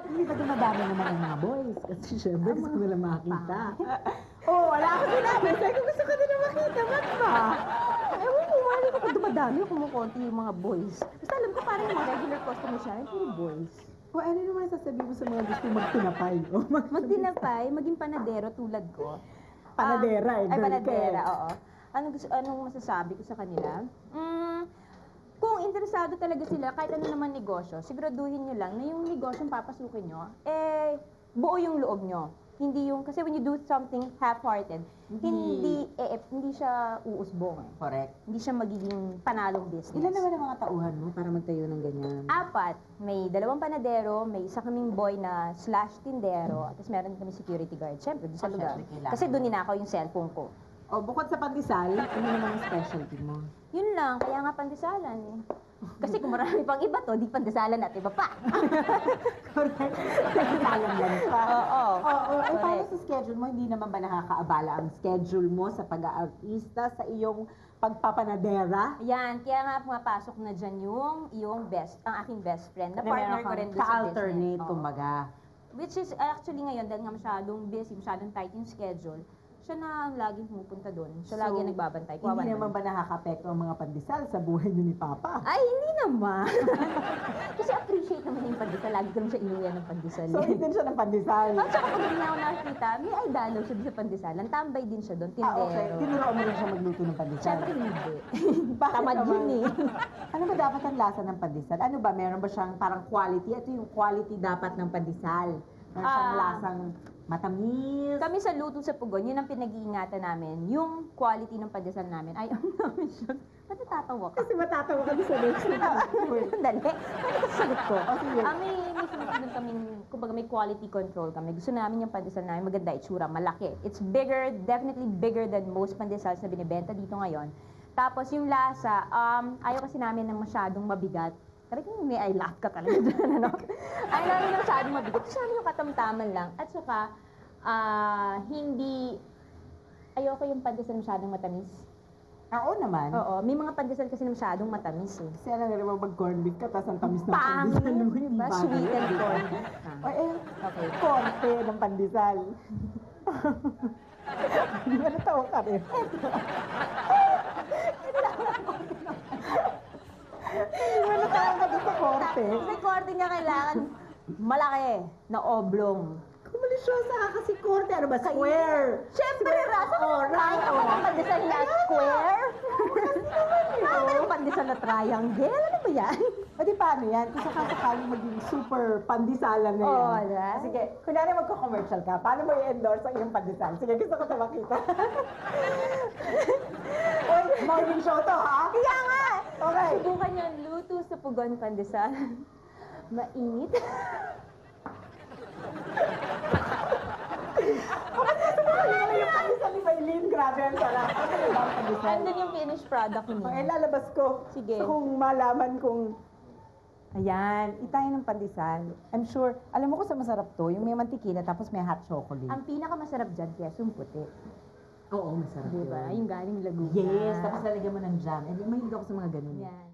ba't hindi ba dumadami naman ang mga boys? Kasi syempre, gusto ko nila makita. Oo, oh, wala ako sinabi. Sabi ko gusto ko nila makita. Ba't ba? Ewan ko, wala ko pag dumadami kumukonti yung mga boys. Basta alam ko parang yung mga regular customer siya, hindi yung boys. O ano naman sasabihin mo sa mga gusto magtinapay? O mag- Magtinapay, maging panadero tulad ko. Panadera, eh, Ah, Ay, panadera, oo. Anong, gusto, anong masasabi ko sa kanila? Mm, interesado talaga sila, kahit ano naman negosyo, siguraduhin nyo lang na yung negosyo papasukin nyo, eh, buo yung loob nyo. Hindi yung, kasi when you do something half-hearted, hindi, eh, eh, hindi siya uusbong. eh. Correct. Hindi siya magiging panalong business. Ilan naman ang mga tauhan mo para magtayo ng ganyan? Apat. May dalawang panadero, may isa kaming boy na slash tindero, at tapos meron kami security guard. Siyempre, doon sa Oh, lugar. syempre, kailangan. Kasi doon ninakaw yung cellphone ko. O bukod sa pandesal, ano naman ang specialty mo? Yun lang, kaya nga pandesalan eh. Kasi kung marami pang iba to, di pandesalan at iba pa. Correct. Sayang lang pa. Oo. Oo, ay paano sa schedule mo? Hindi naman ba nakakaabala ang schedule mo sa pag-aartista, sa iyong pagpapanadera? Yan, kaya nga pumapasok na dyan yung, yung best, ang aking best friend, na partner ko rin doon sa Ka-alternate. Oo. kumbaga. Which is actually ngayon, dahil nga masyadong busy, masyadong tight yung schedule, siya na ang laging pumupunta doon. Siya So, lagi nagbabantay. Kawawa Hindi naman ba nakaka-apekto ang mga pandesal sa buhay niyo ni Papa? Ay, hindi naman. Kasi appreciate naman yung pandesal. Lagi ko siya inuwi ng pandesal. So, hindi siya ng pandesal. At saka pag hindi ako nakikita, may ay dalaw siya sa pandesal. Tambay din siya doon, Ah, tindero. okay. Tinuruan mo rin siya magluto ng pandesal. Siyempre hindi. Tamad yun eh. Ano ba dapat ang lasa ng pandesal? Ano ba? Meron ba siyang parang quality? Ito yung quality dapat ng pandesal. Meron siyang Ah. lasang matamis. Kami sa luto sa Pugon, yun ang pinag-iingatan namin. Yung quality ng pandesal namin. Ay, ang namin siya. Ba't natatawa ka? Kasi matatawa ka doon sa next Dali. Sagot ko? Oh, sige. Ah, may, may kami, kumbaga may quality control kami. Gusto namin yung pandesal namin maganda itsura, malaki. It's bigger, definitely bigger than most pandesals na binibenta dito ngayon. Tapos yung lasa, um, ayaw kasi namin ng masyadong mabigat. Talagang may I laugh ka talaga dyan, ano? Ayaw namin ng masyadong mabigat. Namin yung katamtaman lang. At saka, ah, hindi, ayoko yung pandesal masyadong matamis. Oo naman. Oo, may mga pandesal kasi na masyadong matamis eh. Kasi alam nga naman mag-corn beef ka, tapos ang tamis ng Pangit, pandesal mo, hindi diba? bagay. Sweet and corn. O eh, Okay. korte ng pandesal. Hindi ba natawa ka rin? Hindi ba natawa ka doon sa korte? Sa niya kailangan malaki na oblong. Kumalisyosa ka kasi korte. Ano ba? Square. Siyempre, rasa ko Oh, ng triangle. right, Ano oh. pandesal na square? Ano yung pandesal na triangle? Ano ba yan? O di paano yan? Kung sakasakali maging super pandesalan na yan. Oo, right? Sige, kunyari magko-commercial ka, paano mo i-endorse ang iyong pandesal? Sige, gusto ko ito makita. Uy, morning show to, ha? Kaya nga! Okay. Subukan luto sa pugon pandesal. Mainit. Ano yung pandesal ni Maylene? Grabe ang sarap. Ano yung ba ang pandesal? Andun yung finished product Okay, niya. lalabas ko. Sige. So, kung malaman kung... Ayan, itay ng pandesal. I'm sure, alam mo kung sa masarap to, yung may mantikina tapos may hot chocolate. Ang pinakamasarap dyan, kesong puti. Oo, masarap Di ba? Yung galing Laguna. Yes, tapos lalagyan mo ng jam. And mahilig ako sa mga ganun. Yan.